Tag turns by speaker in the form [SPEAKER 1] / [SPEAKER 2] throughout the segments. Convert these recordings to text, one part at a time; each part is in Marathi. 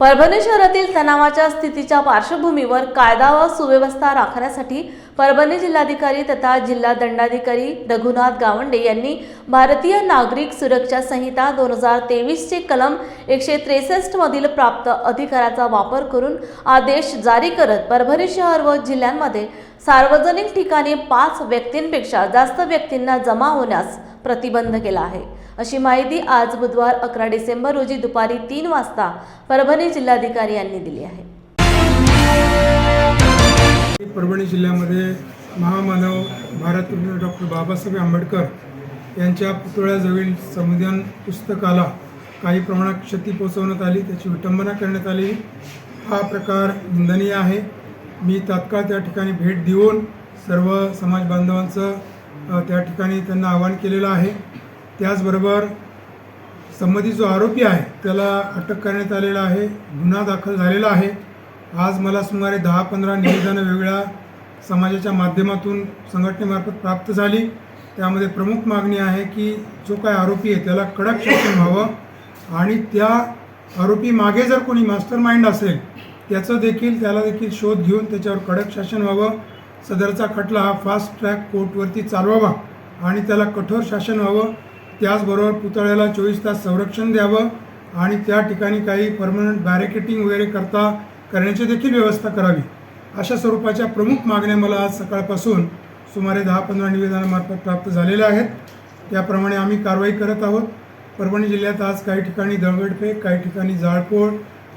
[SPEAKER 1] परभणी शहरातील तणावाच्या स्थितीच्या पार्श्वभूमीवर कायदा व सुव्यवस्था राखण्यासाठी परभणी जिल्हाधिकारी तथा जिल्हा दंडाधिकारी रघुनाथ गावंडे यांनी भारतीय नागरिक सुरक्षा संहिता दोन हजार तेवीसचे कलम एकशे त्रेसष्टमधील प्राप्त अधिकाराचा वापर करून आदेश जारी करत परभणी शहर व जिल्ह्यांमध्ये सार्वजनिक ठिकाणी पाच व्यक्तींपेक्षा जास्त व्यक्तींना जमा होण्यास प्रतिबंध केला आहे. अशी माहिती आज बुधवार अकरा डिसेंबर रोजी दुपारी तीन वाजता परभणी जिल्हाधिकारी यांनी दिली आहे.
[SPEAKER 2] परभणी जिल्ह्यामध्ये महामानव भारतरत्न डॉक्टर बाबासाहेब आंबेडकर यांच्या पुतळ्याजवळील संविधान पुस्तकाला काही प्रमाणात क्षती पोचवण्यात आली त्याची विटंबना करण्यात आली. हा प्रकार निंदनीय आहे. मी तात्काळ त्या ठिकाणी भेट देऊन सर्व समाज बांधवांचं त्या ठिकाणी त्यांना आवाहन केलेलं आहे. त्याचबरोबर संबंधित जो आरोपी आहे त्याला अटक करण्यात आलेला आहे गुन्हा दाखल झालेला आहे. आज मला सुमारे दहा पंधरा निवेदनं वेगळ्या समाजाच्या माध्यमातून संघटनेमार्फत प्राप्त झाली. त्यामध्ये प्रमुख मागणी आहे की जो काय आरोपी आहे त्याला कडक शासन व्हावं आणि त्या आरोपी मागे जर कोणी मास्टर माइंड असेल त्याचं देखील त्याला देखील शोध घेऊन त्याच्यावर कडक शासन व्हावं. सदरचा खटला हा फास्ट ट्रॅक कोर्टवरती चालवावा आणि त्याला कठोर शासन व्हावं. त्याचबरोबर पुतळ्याला चोवीस तास संरक्षण द्यावं आणि त्या ठिकाणी काही परमनंट बॅरिकेटिंग वगैरे करता करण्याची देखील व्यवस्था करावी. अशा स्वरूपाच्या प्रमुख मागण्या मला आज सकाळपासून सुमारे दहा पंधरा निवेदनामार्फत प्राप्त झालेल्या आहेत. त्याप्रमाणे आम्ही कारवाई करत आहोत. परभणी जिल्ह्यात आज काही ठिकाणी दगडफेक काही ठिकाणी जाळपोळ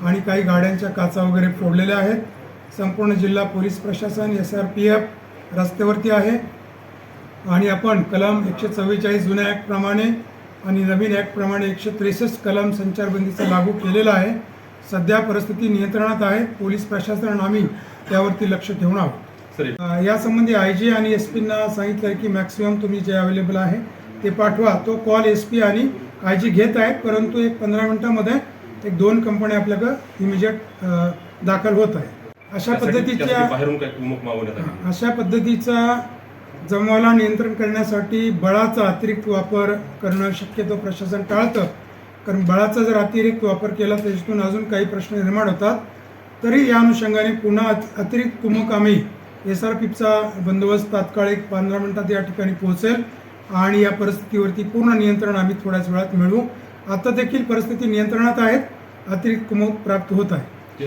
[SPEAKER 2] आणि काही गाड्यांच्या काचा वगैरे फोडलेल्या आहेत. संपूर्ण जिल्हा पोलीस प्रशासन एस आर पी एफ रस्त्यावरती आहे. आणि आपण कलम एकशे चव्वेचाळीस जुन्या ॲक्टप्रमाणे आणि नवीन ॲक्टप्रमाणे एकशे त्रेसष्ट कलम संचारबंदीचा लागू केलेला आहे. सध्या परिस्थिती नियंत्रणात आहे. पोलीस प्रशासन आम्ही त्यावरती लक्ष ठेवून आहोत. यासंबंधी आय जी आणि एस पींना सांगितलं आहे की मॅक्सिमम तुम्ही जे अवेलेबल आहे ते पाठवा. तो कॉल एस पी आणि आय जी घेत आहेत परंतु एक पंधरा मिनिटामध्ये एक दोन कंपन्या आपल्याकडं इमिजिएट दाखल होत आहे अशा पद्धतीच्या
[SPEAKER 3] त्यासाठी बाहेरून काय कुमक मागवण्यात आली.
[SPEAKER 2] अशा पद्धतीचा जमावाला नियंत्रण करण्यासाठी बळाचा अतिरिक्त वापर करणं शक्यतो प्रशासन टाळतं. कारण बळाचा जर अतिरिक्त वापर केला तर त्याच्यातून अजून काही प्रश्न निर्माण होतात. तरी या अनुषंगाने पुन्हा अत- अतिरिक्त कुमक आम्ही एस आर पीचा बंदोबस्त तात्काळ एक पंधरा मिनिटात या ठिकाणी पोहोचेल आणि या परिस्थितीवरती पूर्ण नियंत्रण आम्ही थोड्याच वेळात मिळवू. आता देखील परिस्थिती नियंत्रणात आहेत. अतिरिक्त कुमक प्राप्त होत आहे.